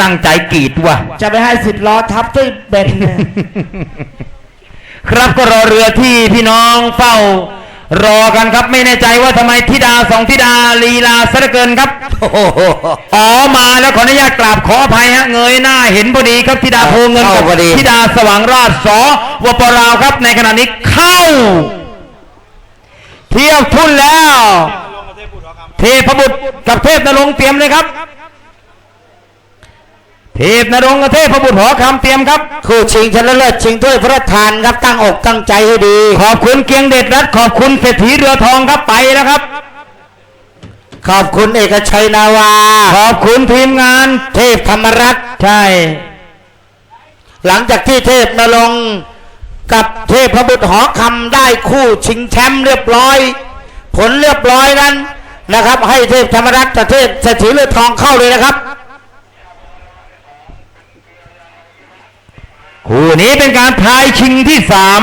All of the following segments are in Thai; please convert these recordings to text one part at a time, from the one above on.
ตั้งใจกรีดว่ะ จะไปให้สิบล้อทับด้วยเบนเนี่ยครับก็รอเรือที่พี่น้องเฝ้ารอกันครับไม่แน่ใจว่าทำไมธิดาสองธิดาลีลาซะเหลือเกินครับโอ้โหอ๋อมาแล้วขออนุญาตกราบขออภัยฮะเงยหน้าเห็นพอดีครับธิดาโพเงินกับเข้าพอดีธิดาสว่างราชสวปราวครับในขณะนี้เข้า เที่ยวทุนแล้ว เทพบุตรกับเทพนรงค์เตรียมเลยครับ เทพนรงค์กับเทพบุตรหอคำเตรียมครับ คู่ชิงชนะเลิศชิงถ้วยพระราชทานครับตั้งอกตั้งใจให้ดี ขอบคุณเกียงเด็ดรัฐขอบคุณเศรษฐีเรือทองครับไปแล้วครับ ขอบคุณเอกชัยนาวา ขอบคุณทีมงาน เทพธรรมรัตน์ใช่ หลังจากที่เทพนรงค์กับเทพพระบุตรหอคำได้คู่ชิงแชมป์เรียบร้อย ผลเรียบร้อยนั้นนะครับ ให้เทพธรรมรัตน์กับเทพเศรษฐีเลือดทองเข้าเลยนะครับ คู่นี้เป็นการพายชิงที่สาม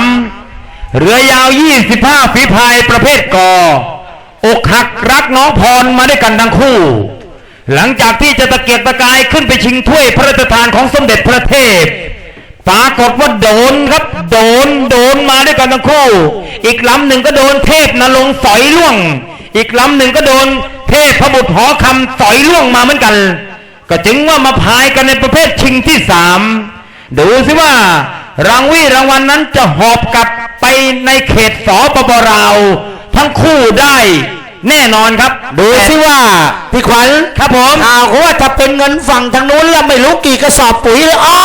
เรือยาว 25 ฝีพายประเภทกอ อกหักรักน้องพรมาด้วยกันทั้งคู่ หลังจากที่จะตะเกียกตะกายขึ้นไปชิงถ้วยพระราชทานของสมเด็จพระเทพปรากฏว่าโดนครับ โดนโดนมาด้วยกันทั้งคู่ อีกลำหนึ่งก็โดนเทพนรงสอยล่วง อีกลำหนึ่งก็โดนเทพพระบุตรหอคำสอยล่วงมาเหมือนกัน ก็จึงว่ามาพายกันในประเภทชิงที่สาม ดูสิว่ารางวีรางวัลนนั้นจะหอบกลับไปในเขตสปปลาวทั้งคู่ได้แน่นอนครับ ดูสิว่าพี่ขวัญครับผมข่าวเขาว่าจะเป็นเงินฝั่งทางนู้นแล้วไม่รู้กี่กระสอบปุ๋ยเลยออ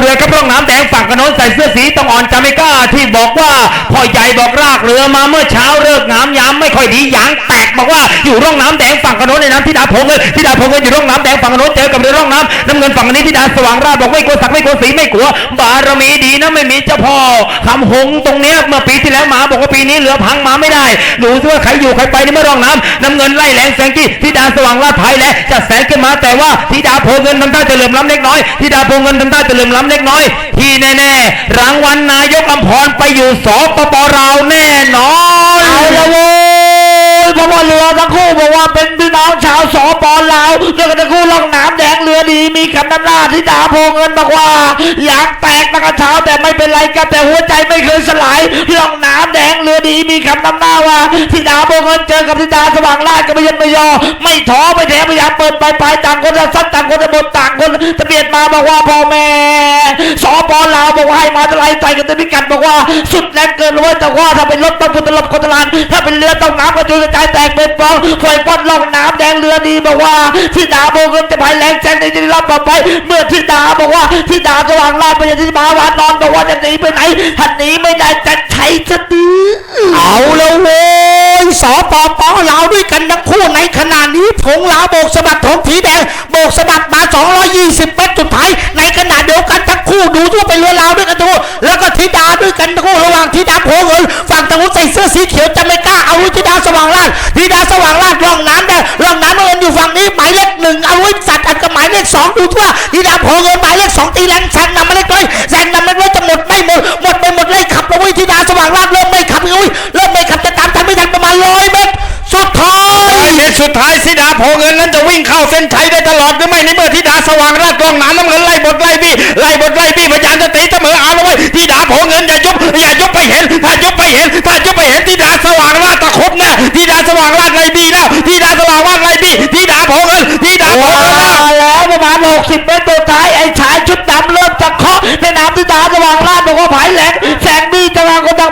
เรือครับร่องน้ำแดงฝั่งกระโน้นใส่เสื้อสีต้องอ่อนจาไม่กล้าที่บอกว่าพ่อใหญ่บอกรากเรือมาเมื่อเช้าเลิกน้ำยามไม่ค่อยดียางแตกบอกว่าอยู่ร่องน้ำแดงฝั่งกระโน้นในน้ำที่ดาพงเลยที่ดาพงเลยอยู่ร่องน้ำแดงฝั่งกระโน้นเจอกับเรือร่องน้ำน้ำเงินฝั่งนี้ที่ดาสว่างราชบอกไม่กลัวสักไม่กลัวสีไม่กลัวบารมีดีนะไม่มีเจ้าพ่อคำหงตรงเนี้ยเมื่อปีที่แล้วมาบอกว่าปีนี้เรือพังมาไม่ได้ดูซิว่าใครอยู่ใครไปนี่ไม่ร่องน้ำน้ำเงินไล่แหลงแสงที่ที่ดาสว่างราชภายและ จะแสงขึ้นมาแต่ว่าที่ดาโพเงินทำท่าจะเหลื่อมล้ำเล็กน้อยที่ดาโพเงินทำท่าจะเหลื่อมล้ำเล็กน้อย ที่แน่ๆรางวัลนายกอำพรไปอยู่สปปลาแน่นอนเอาละโว้ยเพราะว่าเรือทั้งคู่บอกว่าเป็นพี่น้องชาวสปลาวเรือกันทั้งคู่ล่องน้ำแดงเรือดีมีคำนำหน้าที่ดาโพเงินบอกว่าอยากแตกนักเช้าแต่ไม่เป็นไรกันแต่หัวใจไม่เคยสลายล่องน้ำแดงเรือดีมีคำนำหน้าว่าที่ดาโพเงินเจอกับที่ดาสว่างราชก็ไม่ยันไม่ยอม ท้อไม่แท้พยายามเปิดไปไปต่างคนจะซัดต่างคนจะบดต่างคนจะเบียดมาบอกว่าพ่อแม่สปลาวบอกว่าให้มาเท่าไรใส่กันต็มพิกัดบอกว่าสุดแรงเกินเลยแต่ว่าถ้าเป็นรถต้องพุทธลบคนตลาดถ้าเป็นเรือต้องน้ำกระจุยกระจายแตกเป็นฟองไฟป้อนล่องน้ำแดงเรือดีบอกว่าที่ดาโบเงินจะพายแรงแซงในที่รับต่อไป เมื่อที่ดาบอกว่าที่ดาสว่างราชไปยังที่มาวานอนบอกว่าจะหนีไปไหนถ้าหนีไม่ได้จะใช้จะดื้อเอาแล้วโว้ย สปปลาวด้วยกันทั้งคู่ในขณะนี้ผงลาวโบกสะบัดธงสีแดงโบกสะบัดมา 220เมตรสุดท้ายในขณะเดียวกันทั้งคู่ดูทั่วเป็นเรือลาวด้วยกันทั้งคู่แล้วก็ธิดาด้วยกันทั้งคู่ระหว่างธิดาโผเงินฝั่งทางนู้นใส่เสื้อสีเขียวจะไม่กล้าเอาธิดาสว่างราชธิดาสว่างราชร่องน้ำแดงร่องน้ำเงินอยู่ฝั่งนี้หมายเลขหนึ่งเอาไว้สัตว์อันกับหมายเลขสองดูทั่วธิดาโผเงินหมายเลขสองตีแรงแซงนำมาเล็กน้อยแซงนำมาเล็กน้อยจะหมดไม่หมดหมดไป สุดท้ายธิดาโพเงินนั้นจะวิ่งเข้าเส้นชัยได้ตลอดหรือไม่ในเมื่อธิดาสว่างราชกองหน้ำน้ำเงินไล่บทไล่บี้ไล่บทไล่บี้พยายามจะตีเสมอเอาละไว้ยธิดาโพเงินอย่ายุบอย่ายุบไปเห็นถ้ายุบไปเห็นถ้ายุบไปเห็นธิดาสว่างราชตะคบแน่ธิดาสว่างราชไล่บี้แล้วธิดาสว่างราชไล่บี้ธิดาโพเงินธิดาโพเงินแล้วแล้วประมาณ60เมตรตัวท้ายไอ้ชายชุดดำเริ่มจะเคาะในน้ำที่ดาสว่างราชบอกว่าผายแหลงแสงดี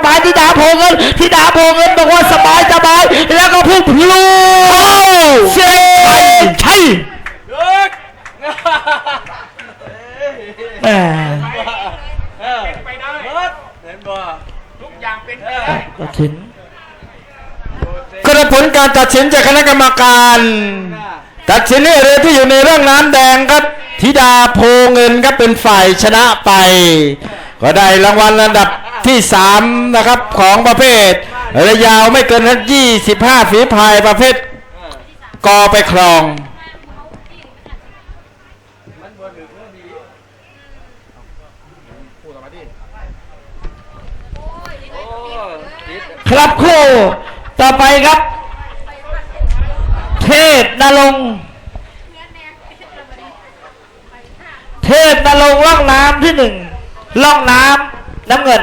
จะวายที่ดาโพเงินทีดาโพเงินบอกว่าสบายสบายแล้วก็พุ่งพลูเสียใช่แหมไปได้เห็นบ่ทุกอย่างเป็นไปได้ก็ถึงกระผลการตัดสินจากคณะกรรมการ ตัดสินให้เรือที่อยู่ในเรื่องน้ำแดงครับธิดาโพเงินครับเป็นฝ่ายชนะไป ก็ได้รางวัลระดับ ที่สามนะครับของประเภทระยาวไม่เกินยี่สิบห้าฝีพายประเภทกอไปครองครับคู่ต่อไปครับ เทพนรงเทพนรงล่องน้ำที่หนึ่งล่องน้ำน้ำเงิน